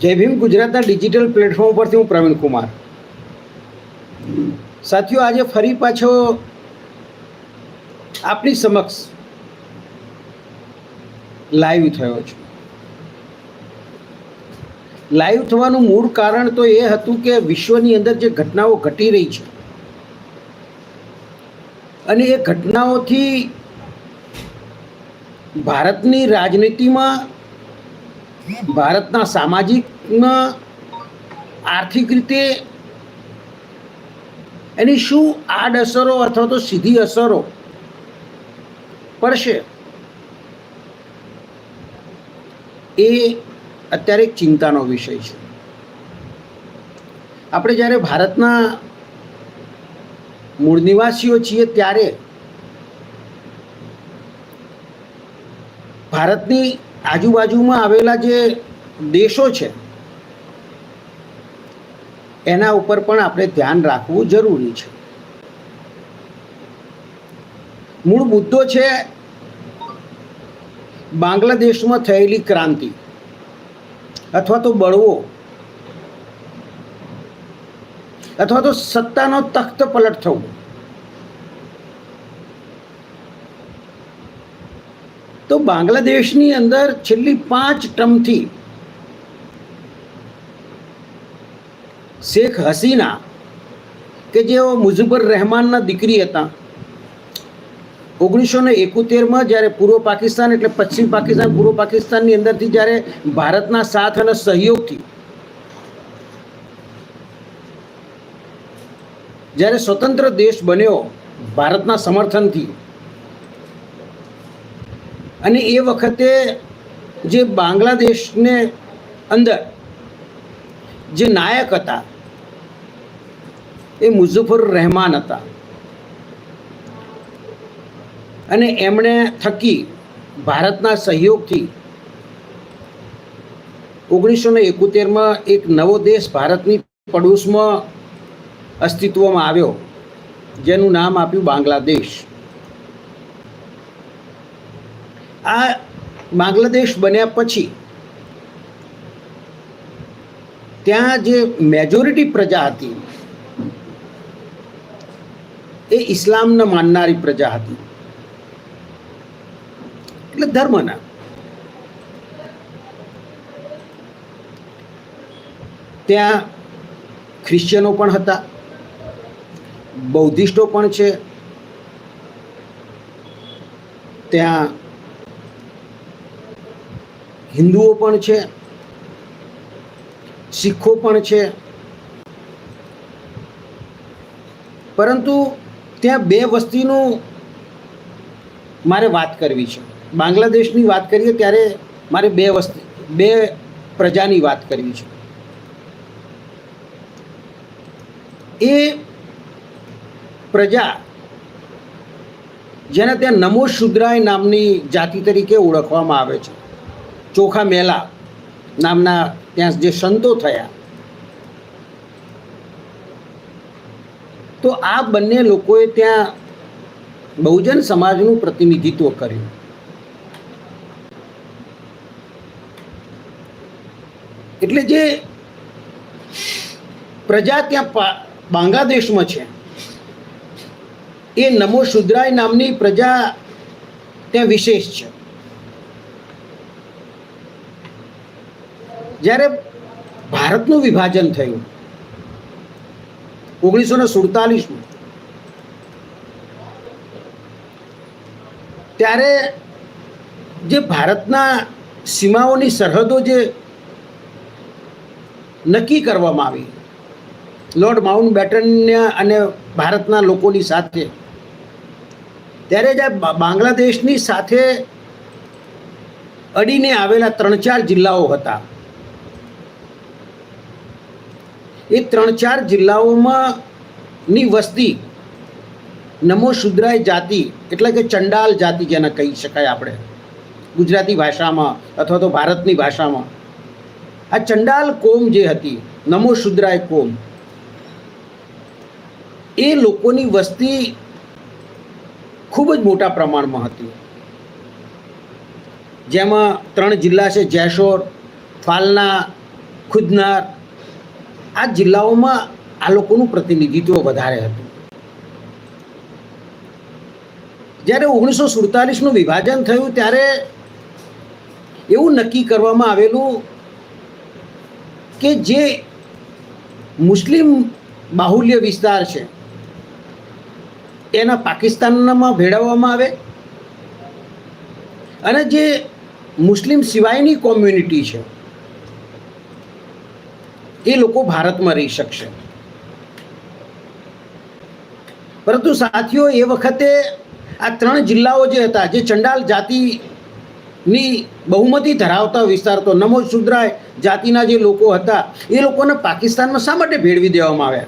જય ભીમ, ગુજરાતના digital platform પરથી હું પ્રવીણ કુમાર. સાથીઓ, આજે ફરી પાછો આપની સમક્ષ લાઈવ થયો છું. લાઈવ થવાનું મૂળ કારણ તો એ હતું કે વિશ્વની અંદર જે ઘટનાઓ ઘટી રહી છે અને એ ઘટનાઓથી ભારતની રાજનીતિમાં ભારતના સામાજિકમાં આર્થિક રીતે એની શું આડઅસરો અથવા તો સીધી અસરો પડશે? એ અત્યારે એક ચિંતાનો વિષય છે. આપણે જ્યારે ભારતના મૂળ નિવાસીઓ છીએ ત્યારે ભારતની આજુબાજુમાં આવેલા જે દેશો છે, એના ઉપર પણ આપણે ધ્યાન રાખવું જરૂરી છે. મૂળ મુદ્દો છે બાંગ્લાદેશમાં થયેલી ક્રાંતિ અથવા તો બળવો અથવા તો સત્તાનો તખ્ત પલટ થવું. તો બાંગ્લાદેશની અંદર છેલ્લી પાંચ ટર્મથી શેખ હસીના કે જેઓ મુઝફર રહેમાનના દીકરી હતા, ઓગણીસો ને એકોતેરમાં જ્યારે પૂર્વ પાકિસ્તાન એટલે પશ્ચિમ પાકિસ્તાન, પૂર્વ પાકિસ્તાનની અંદરથી જ્યારે ભારતના સાથ અને સહયોગથી જ્યારે સ્વતંત્ર દેશ બન્યો ભારતના સમર્થનથી અને એ વખતે જે બાંગ્લાદેશને અંદર જે નાયક હતા, એ મુઝફર રહેમાન હતા. અને એમણે થકી ભારતના સહયોગથી ઓગણીસો ને એકોતેરમાં એક નવો દેશ ભારતની પડોશમાં અસ્તિત્વમાં આવ્યો, જેનું નામ આપ્યું બાંગ્લાદેશ. આ બાંગ્લાદેશ બન્યા પછી ત્યાં જે મેજોરિટી પ્રજા હતી, એ ઇસ્લામને માનનારી પ્રજા હતી. એટલે ધર્મના. ત્યાં ખ્રિશ્ચનો પણ હતા, બૌદ્ધિસ્ટો પણ છે. ત્યાં હિન્દુઓ પણ છે, શીખો પણ છે. પરંતુ ત્યાં બે વસ્તીનું મારે વાત કરવી છે. બાંગ્લાદેશની વાત કરીએ ત્યારે મારે બે વસ્તી, બે પ્રજાની વાત કરવી છે. એ પ્રજા જેને ત્યાં નમો શુદ્રાય નામની જાતિ તરીકે ઓળખવામાં આવે છે. ચોખા મેલા નામના ત્યાં જે સંતો થયા. તો આ બંને લોકોએ ત્યાં બહુજન સમાજનું પ્રતિનિધિત્વ કર્યું. એટલે જે પ્રજા ત્યાં બાંગ્લાદેશમાં છે, એ નમો શુદ્રાય નામની પ્રજા ત્યાં વિશેષ છે. જ્યારે ભારતનું વિભાજન થયું, ઓગણીસો ને સુડતાલીસમાં, ત્યારે જે ભારતના સીમાઓની સરહદો જે નક્કી કરવામાં આવી, લોર્ડ માઉન્ટ બેટનને અને ભારતના લોકોની સાથે, ત્યારે જે બાંગ્લાદેશની સાથે અડીને આવેલા ત્રણ ચાર જિલ્લાઓ હતા. એ ત્રણ ચાર જિલ્લાઓમાં ની વસ્તી નમો શુદ્રાય જાતિ એટલે કે ચંડાલ જાતિ જેને કહી શકાય આપણે. ગુજરાતી ભાષામાં અથવા તો ભારતની ભાષામાં. આ ચંડાલ કોમ જે હતી, નમો શુદ્રાય કોમ, એ લોકોની વસ્તી ખૂબ જ મોટા પ્રમાણમાં હતી. જેમાં ત્રણ જિલ્લા છે, જેશોર, ફાલના, ખુદનાર આ જિલ્લાઓમાં આ લોકોનું પ્રતિનિધિત્વ વધારે હતું. જ્યારે ઓગણીસો સુડતાલીસનું વિભાજન થયું ત્યારે એવું નક્કી કરવામાં આવેલું કે જે મુસ્લિમ બાહુલ્ય વિસ્તાર છે એના પાકિસ્તાનમાં ભેળવવામાં આવે અને જે મુસ્લિમ સિવાયની કોમ્યુનિટી છે એ લોકો ભારતમાં રહી શકશે. પરંતુ સાથીઓ, એ વખતે આ ત્રણ જિલ્લાઓ જે હતા, જે ચંડાલ જાતિની બહુમતી ધરાવતા વિસ્તાર તો નમો શુદ્રાય જાતિના જે લોકો હતા, એ લોકોને પાકિસ્તાનમાં શા માટે ભેળવી દેવામાં આવ્યા?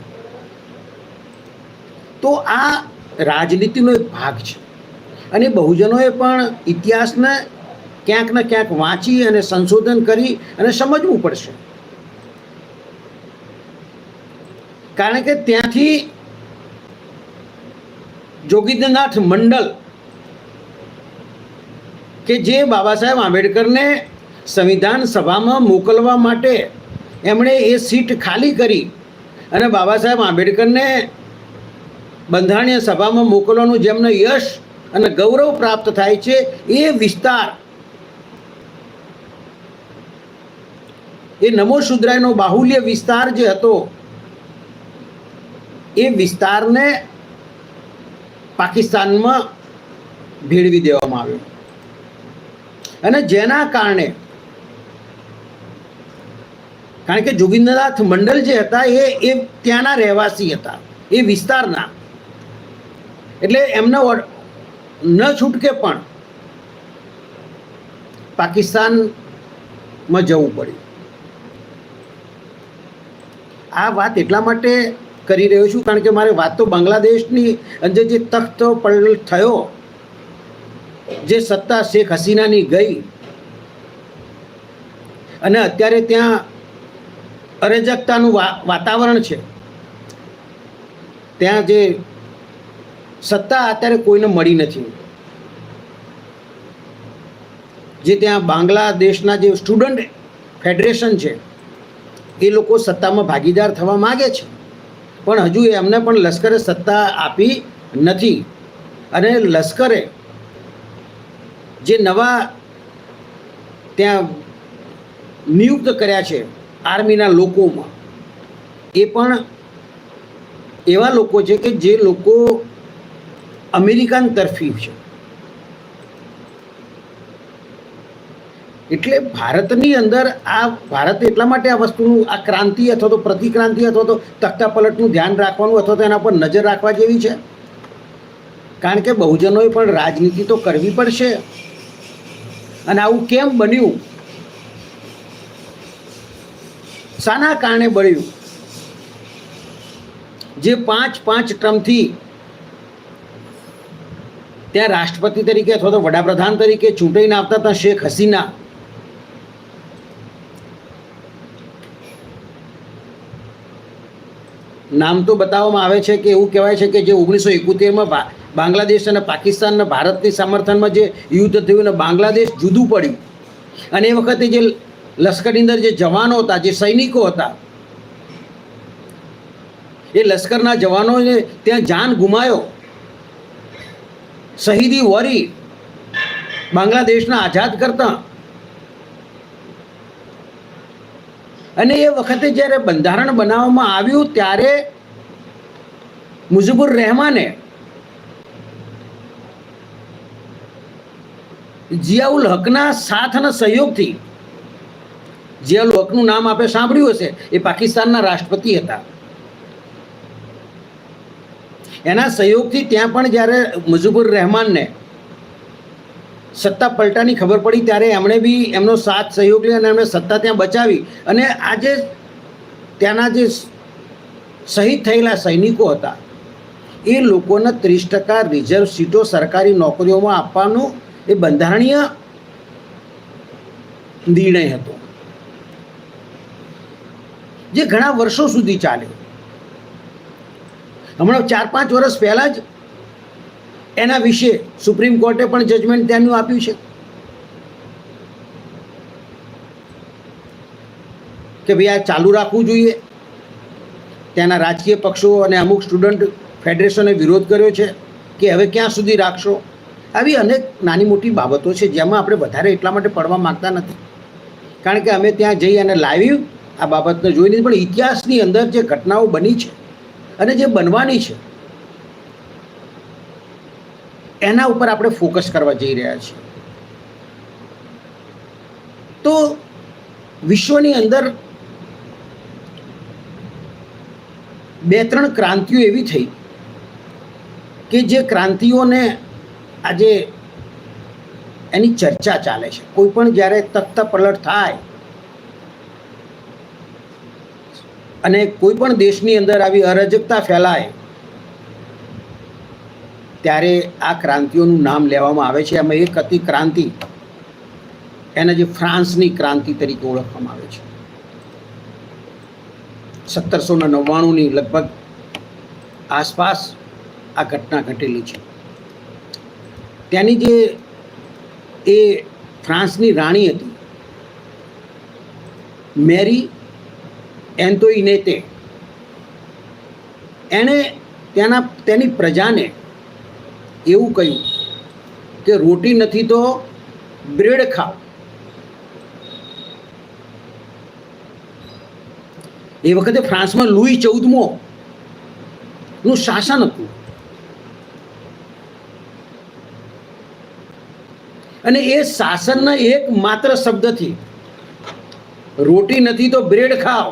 તો આ રાજનીતિનો એક ભાગ છે. અને બહુજનોએ પણ ઇતિહાસને ક્યાંક ને ક્યાંક વાંચી અને સંશોધન કરી અને સમજવું પડશે. કારણ કે ત્યાંથી જોગીન્દ્રનાથ મંડલ કે જે બાબા સાહેબ આંબેડકરને સંવિધાન સભામાં મોકલવા માટે એમણે એ સીટ ખાલી કરી અને બાબા સાહેબ આંબેડકરને બંધારણીય સભામાં મોકલવાનું જેમને યશ અને ગૌરવ પ્રાપ્ત થાય છે, એ વિસ્તાર એ નમો શુદ્રાયનો બાહુલ્ય વિસ્તાર જે હતો એ વિસ્તારને પાકિસ્તાનમાં ભેળવી દેવામાં આવ્યો. અને જેના કારણે, કારણ કે જોગિન્દ્રનાથ મંડલ જે હતા એ એ ત્યાંના રહેવાસી હતા, એ વિસ્તારના. એટલે એમને ન છૂટકે પણ પાકિસ્તાનમાં જવું પડ્યું. આ વાત એટલા માટે કરી રહ્યો છું, કારણ કે મારે વાત તો બાંગ્લાદેશની અંદર જે તખ્ત પલ થયો, જે સત્તા શેખ હસીનાની ગઈ, અને અત્યારે ત્યાં અરેજકતાનું વાતાવરણ છે. ત્યાં જે સત્તા અત્યારે કોઈને મળી નથી. જે ત્યાં બાંગ્લાદેશના જે સ્ટુડન્ટ ફેડરેશન છે, એ લોકો સત્તામાં ભાગીદાર થવા માગે છે. પણ હજુ એમને પણ લશ્કરે સત્તા આપી નથી. અને લશ્કરે જે નવા ત્યાં નિયુક્ત કર્યા છે આર્મીના લોકોમાં, એ પણ એવા લોકો છે કે જે લોકો અમેરિકન તરફી છે. એટલે ભારતની અંદર આ ભારત એટલા માટે આ વસ્તુનું આ ક્રાંતિ અથવા તો પ્રતિક્રાંતિ અથવા તો તખ્તા પલટનું ધ્યાન રાખવાનું અથવા તો એના પર નજર રાખવા જેવી છે? કારણ કે બહુજનોએ પણ રાજનીતિ તો કરવી પડશે. અને આવું કેમ બન્યું? શાના કારણે બન્યું? જે પાંચ પાંચ ટર્મથી ત્યાં રાષ્ટ્રપતિ તરીકે અથવા તો વડાપ્રધાન તરીકે ચૂંટાઈને આવતા હતા શેખ હસીના નામ તો બતાવવામાં આવે છે કે એવું કહેવાય છે કે જે ઓગણીસો એકોતેરમાં બાંગ્લાદેશ અને પાકિસ્તાન ભારતની સમર્થનમાં જે યુદ્ધ થયું અને બાંગ્લાદેશ જુદું પડ્યું. અને એ વખતે જે લશ્કરની અંદર જે જવાનો હતા, જે સૈનિકો હતા, એ લશ્કરના જવાનોને ત્યાં જાન ગુમાયો. શહીદી વરી બાંગ્લાદેશના આઝાદ કરતા અને એ વખતે જ્યારે બંધારણ બનાવવામાં આવ્યું ત્યારે મુજીબુર રહેમાને જિયાઉલ હકના સાથ અને સહયોગથી જિયાઉલ હકનું નામ આપે સાંભળ્યું હશે, એ પાકિસ્તાનના રાષ્ટ્રપતિ હતા. એના સહયોગથી ત્યાં પણ જ્યારે મુઝબુર રહેમાનને સત્તા પલટાની ખબર પડી ત્યારે એમણે બી એમનો સાથ સહયોગ લઈ અને એમણે સત્તા ત્યાં બચાવી. અને આજે ત્યાંના જે શહીદ થયેલા સૈનિકો હતા, એ લોકોને ત્રીસ ટકા રિઝર્વ સીટો સરકારી નોકરીઓમાં આપવાનો એ બંધારણીય નિર્ણય હતો. જે ઘણા વર્ષો સુધી ચાલ્યો. હમણાં ચાર પાંચ વર્ષ પહેલાં જ એના વિશે સુપ્રીમ કોર્ટે પણ જજમેન્ટ ત્યાંનું આપ્યું છે. કે ભાઈ આ ચાલુ રાખવું જોઈએ. ત્યાંના રાજકીય પક્ષો અને અમુક સ્ટુડન્ટ ફેડરેશને વિરોધ કર્યો છે કે હવે ક્યાં સુધી રાખશો? આવી અનેક નાની મોટી બાબતો છે જેમાં આપણે વધારે એટલા માટે પડવા માગતા નથી. કારણ કે અમે ત્યાં જઈ અને લાવી આ બાબતને જોઈ નથી પણ ઇતિહાસની અંદર જે ઘટનાઓ બની છે અને જે બનવાની છે એના ઉપર આપણે ફોકસ કરવા જઈ રહ્યા છીએ. તો વિશ્વની અંદર બે ત્રણ ક્રાંતિઓ એવી થઈ કે જે ક્રાંતિઓને આજે એની ચર્ચા ચાલે છે. કોઈ પણ જ્યારે તખ્ત પલટ થાય અને કોઈ પણ દેશની અંદર આવી અરાજકતા ફેલાય ત્યારે આ ક્રાંતિઓનું નામ લેવામાં આવે છે. એમાં એક હતી ક્રાંતિ. એને જે ફ્રાન્સની ક્રાંતિ તરીકે ઓળખવામાં આવે છે. સત્તરસો ને નવ્વાણુંની લગભગ આસપાસ આ ઘટના ઘટેલી છે. ત્યાંની જે એ ફ્રાન્સની રાણી હતી, મેરી એન્તોઇનેતે એણે તેના તેની પ્રજાને એવું કહ્યું કે રોટી નથી તો બ્રેડ ખાઓ. એ વખતે ફ્રાન્સમાં લુઈ ચૌદમો નું શાસન હતું. અને એ શાસનના એક માત્ર શબ્દથી રોટી નથી તો બ્રેડ ખાઓ.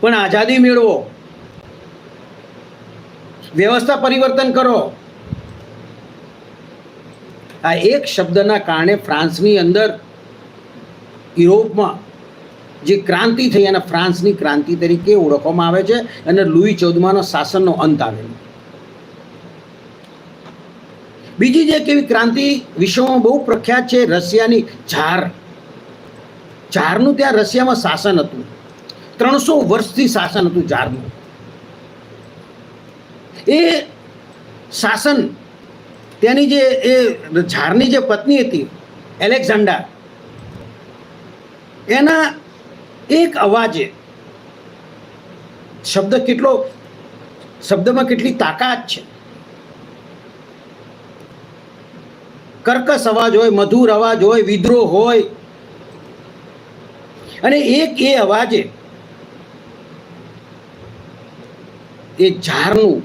પણ આઝાદી મેળવો. વ્યવસ્થા પરિવર્તન કરો. આ એક શબ્દના કારણે ફ્રાન્સની અંદર યુરોપમાં જે ક્રાંતિ થઈ અને ફ્રાન્સની ક્રાંતિ તરીકે ઓળખવામાં આવે છે અને લુઈ ચૌદમાનો શાસનનો અંત આવેલો. બીજી જે કેવી ક્રાંતિ વિશ્વમાં બહુ પ્રખ્યાત છે રશિયાની ઝાર. ઝારનું ત્યાં રશિયામાં શાસન હતું. ત્રણસો વર્ષથી શાસન હતું ઝારનું. એ શાસન, તેની જે, એ ઝારની જે પત્ની હતી, એલેક્ઝાન્ડર, એના એક અવાજે શબ્દ કેટલો, શબ્દમાં કેટલી તાકાત છે. કર્કશ અવાજ હોય, મધુર અવાજ હોય, વિદ્રોહ હોય, અને એક એ અવાજે એ ઝારનું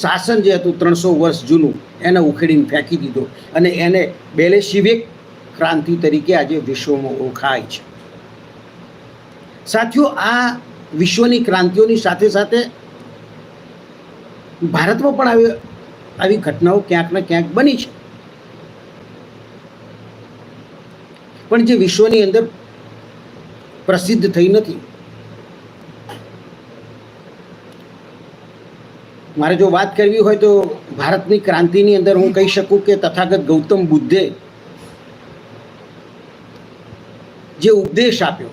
શાસન જે હતું ત્રણસો વર્ષ જૂનું, એને ઉખેડીને ફેંકી દીધો. અને એને બેલેશિવિક ક્રાંતિ તરીકે આજે વિશ્વમાં ઓળખાય છે. સાથીઓ, આ વિશ્વની ક્રાંતિઓની સાથે સાથે ભારતમાં પણ આવી આવી ઘટનાઓ ક્યાંક ને ક્યાંક બની છે. પણ જે વિશ્વની અંદર પ્રસિદ્ધ થઈ નથી મારે જો વાત કરવી હોય તો ભારતની ક્રાંતિની અંદર હું કહી શકું કે તથાગત ગૌતમ બુદ્ધે જે ઉપદેશ આપ્યો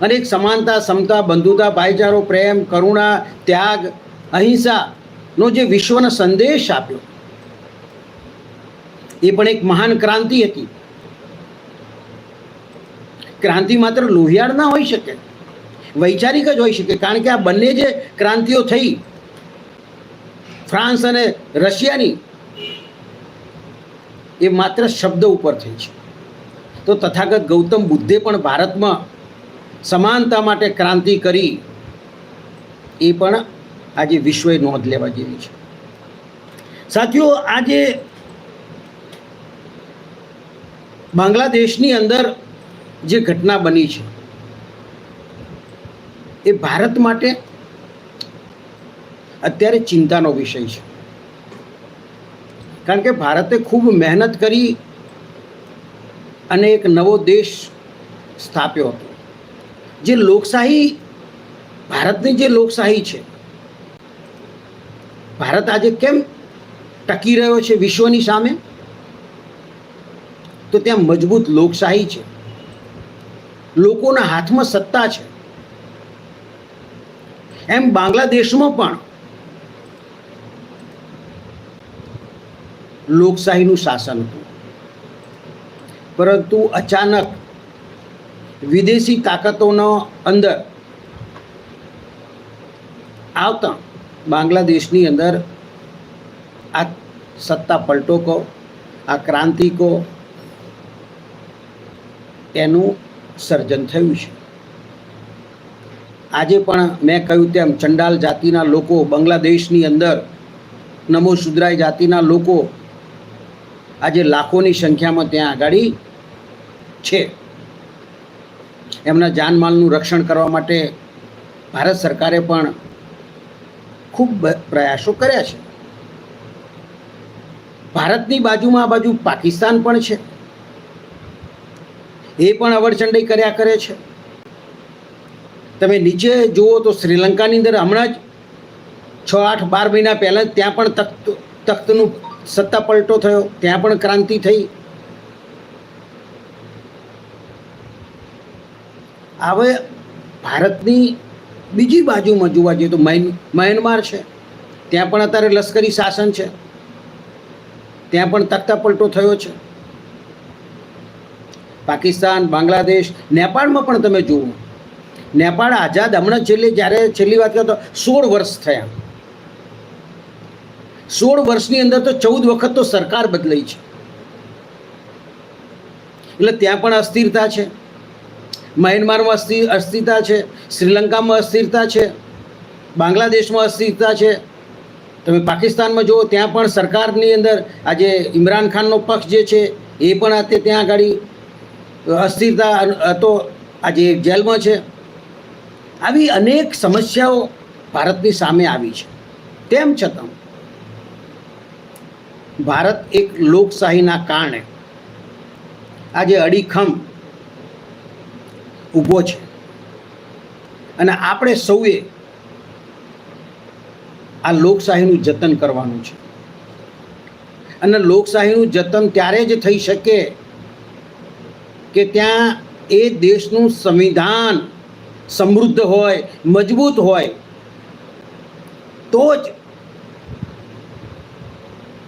અને એક સમાનતા, સમતા, બંધુતા, ભાઈચારો, પ્રેમ, કરુણા, ત્યાગ, અહિંસાનો જે વિશ્વનો સંદેશ આપ્યો, એ પણ એક મહાન ક્રાંતિ હતી. ક્રાંતિ માત્ર લોહિયાળ ના હોઈ શકે. વૈચારિક જ હોઈ શકે કારણ કે આ બંને જે ક્રાંતિઓ થઈ, ફ્રાન્સ અને રશિયાની, એ માત્ર શબ્દ ઉપર થઈ છે. તો તથાગત ગૌતમ બુદ્ધે પણ ભારતમાં સમાનતા માટે ક્રાંતિ કરી, એ પણ આજે વિશ્વએ નોંધ લેવા જેવી છે. સાથીઓ, આજે બાંગ્લાદેશની અંદર જે ઘટના બની છે એ ભારત માટે અત્યારે ચિંતાનો વિષય છે. કારણ કે ભારતે ખૂબ મહેનત કરી અને એક નવો દેશ સ્થાપ્યો હતો. જે લોકશાહી, ભારતની જે લોકશાહી છે, ભારત આજે કેમ ટકી રહ્યો છે વિશ્વની સામે? તો ત્યાં મજબૂત લોકશાહી છે. લોકોના હાથમાં સત્તા છે. એમ બાંગ્લાદેશમાં પણ લોકશાહીનું શાસન હતું. પરંતુ અચાનક વિદેશી તાકાતોનો અંદર આવતા બાંગ્લાદેશની અંદર આ સત્તા પલટો કહો આ ક્રાંતિ કહો એનું સર્જન થયું છે. આજે પણ મેં કહ્યું તેમ ચંડાલ જાતિના લોકો, બાંગ્લાદેશની અંદર નમો શુદ્રાય જાતિના લોકો આજે લાખોની સંખ્યામાં ત્યાં આગાડી છે. એમના જાનમાલનું રક્ષણ કરવા માટે ભારત સરકારે પણ ખૂબ પ્રયાસો કર્યા છે. ભારતની બાજુમાં આ બાજુ પાકિસ્તાન પણ છે. એ પણ અવરચંડી કર્યા કરે છે. તમે નીચે જુઓ તો શ્રીલંકાની અંદર હમણાં જ છ, આઠ, બાર મહિના પહેલાં ત્યાં પણ તખ્ત, તખ્તનું સત્તા પલટો થયો. ત્યાં પણ ક્રાંતિ થઈ. હવે ભારતની બીજી બાજુમાં જોવા જઈએ તો મ્યાન, મ્યાનમાર છે. ત્યાં પણ અત્યારે લશ્કરી શાસન છે. ત્યાં પણ તખ્તા પલટો થયો છે. પાકિસ્તાન, બાંગ્લાદેશ, નેપાળમાં પણ તમે જુઓ. નેપાળ આઝાદ, હમણાં છેલ્લી, જ્યારે છેલ્લી વાત કરતો સોળ વર્ષ થયા. સોળ વર્ષની અંદર તો ચૌદ વખત તો સરકાર બદલાઈ છે. એટલે ત્યાં પણ અસ્થિરતા છે. મ્યાનમારમાં અસ્થિ, અસ્થિરતા છે. શ્રીલંકામાં અસ્થિરતા છે. બાંગ્લાદેશમાં અસ્થિરતા છે. તમે પાકિસ્તાનમાં જુઓ, ત્યાં પણ સરકારની અંદર આજે ઇમરાન ખાનનો પક્ષ જે છે, એ પણ આ ત્યાં આગળ અસ્થિરતા હતો આજે જેલમાં છે. આવી અનેક સમસ્યાઓ ભારતની સામે આવી છે. તેમ છતાં, ભારત એક લોકશાહીના કારણે આજે અડીખમ ઊભો છે. અને આપણે સૌએ આ લોકશાહીનું જતન કરવાનું છે. અને લોકશાહીનું જતન ત્યારે જ થઈ શકે કે ત્યાં એ દેશનું સંવિધાન સમૃદ્ધ હોય, મજબૂત હોય, તો જ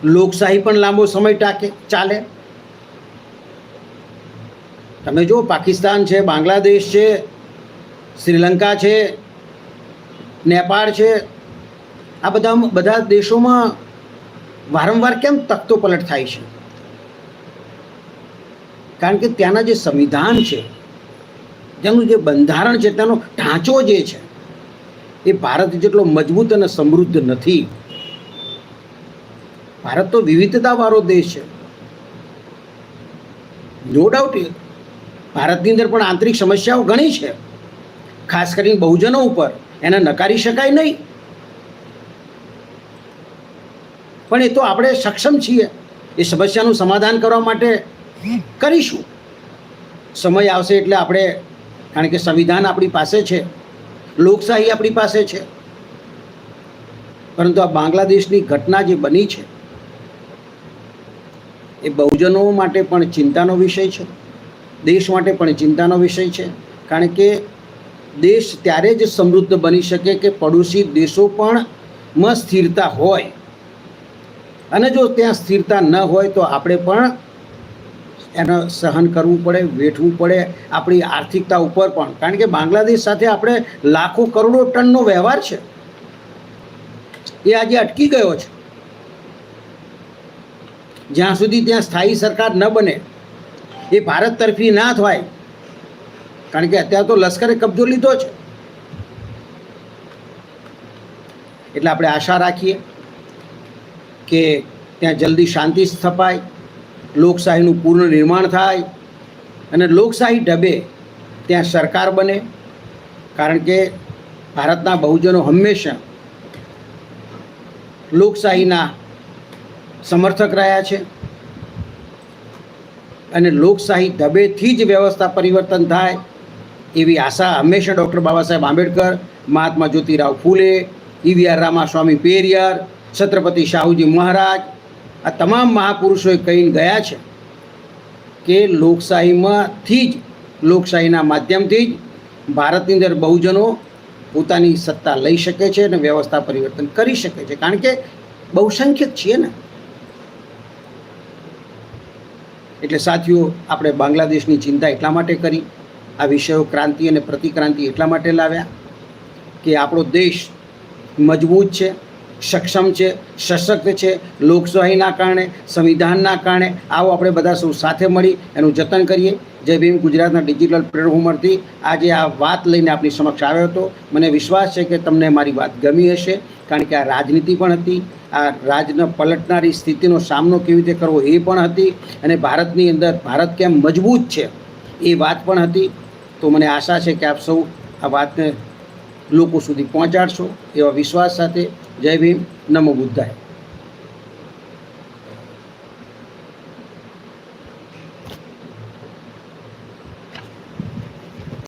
લોકશાહી પણ લાંબો સમય ટાકે, ચાલે. તમે જો પાકિસ્તાન છે, બાંગ્લાદેશ છે, શ્રીલંકા છે, નેપાળ છે, આ બધા બધા દેશોમાં વારંવાર કેમ તખ્તો પલટ થાય છે? કારણ કે ત્યાંના જે સંવિધાન છે જેનું જે બંધારણ છે તેનો ઢાંચો જે છે, એ ભારત જેટલો મજબૂત અને સમૃદ્ધ નથી. ભારત તો વિવિધતાવાળો દેશ છે. નો ડાઉટ ભારતની અંદર પણ આંતરિક સમસ્યાઓ ઘણી છે. ખાસ કરીને બહુજનો ઉપર. એને નકારી શકાય નહીં. પણ એ તો આપણે સક્ષમ છીએ. એ સમસ્યાનું સમાધાન કરવા માટે કરીશું. સમય આવશે એટલે આપણે કારણ કે સંવિધાન આપણી પાસે છે. લોકશાહી આપણી પાસે છે. પરંતુ આ બાંગ્લાદેશની ઘટના જે બની છે, એ બહુજનો માટે પણ ચિંતાનો વિષય છે. દેશ માટે પણ ચિંતાનો વિષય છે. કારણ કે દેશ ત્યારે જ સમૃદ્ધ બની શકે કે પડોશી દેશો પણ માં સ્થિરતા હોય. અને જો ત્યાં સ્થિરતા ન હોય તો આપણે પણ એને સહન કરવું પડે, વેઠવું પડે આપણી આર્થિકતા ઉપર પણ. કારણ કે બાંગ્લાદેશ સાથે આપણે લાખો કરોડો ટનનો વ્યવહાર છે. એ આજે અટકી ગયો છે. જ્યાં સુધી ત્યાં સ્થાયી સરકાર ન બને, એ ભારત તરફી ના થાય કારણ કે અત્યારે તો લશ્કરે કબજો લીધો છે. એટલે આપણે આશા રાખીએ કે ત્યાં જલ્દી શાંતિ સ્થપાય. લોકશાહીનું પૂર્ણ નિર્માણ થાય અને લોકશાહી ઢબે ત્યાં સરકાર બને. કારણ કે ભારતના બહુજનો હંમેશા લોકશાહીના સમર્થક રહ્યા છે અને લોકશાહી ઢબેથી જ વ્યવસ્થા પરિવર્તન થાય એવી આશા હંમેશા ડૉક્ટર બાબા સાહેબ આંબેડકર, મહાત્મા જ્યોતિરાવ ફૂલે ઈવીઆર રામાસ્વામી પેરિયર, છત્રપતિ શાહુજી મહારાજ આ તમામ મહાપુરુષોએ કહીને ગયા છે કે લોકશાહીમાંથી જ, લોકશાહીના માધ્યમથી જ ભારતની અંદર બહુજનો પોતાની સત્તા લઈ શકે છે અને વ્યવસ્થા પરિવર્તન કરી શકે છે. કારણ કે બહુસંખ્યક છીએ ને. એટલે સાથીઓ, આપણે બાંગ્લાદેશની ચિંતા એટલા માટે કરી, આ વિષયો ક્રાંતિ અને પ્રતિક્રાંતિ એટલા માટે લાવ્યા કે આપણો દેશ મજબૂત છે. સક્ષમ છે, સશક્ત છે, લોકશાહીના કારણે, સંવિધાનના કારણે. આવો આપણે બધા સૌ સાથે મળી એનું જતન કરીએ. જય ભીમ, ગુજરાતના ડિજિટલ પ્લેટફોર્મરથી આજે આ વાત લઈને આપણી સમક્ષ આવ્યો હતો. મને વિશ્વાસ છે કે તમને મારી વાત ગમી હશે, કારણ કે આ રાજનીતિ પણ હતી. આ રાજને પલટનારી સ્થિતિનો સામનો કેવી રીતે કરવો એ પણ હતી. અને ભારતની અંદર ભારત કેમ મજબૂત છે એ વાત પણ હતી. તો મને આશા છે કે આપ સૌ આ વાતને લોકો સુધી પહોંચાડશો એવા વિશ્વાસ સાથે જય ભીમ નમો બુદ્ધાય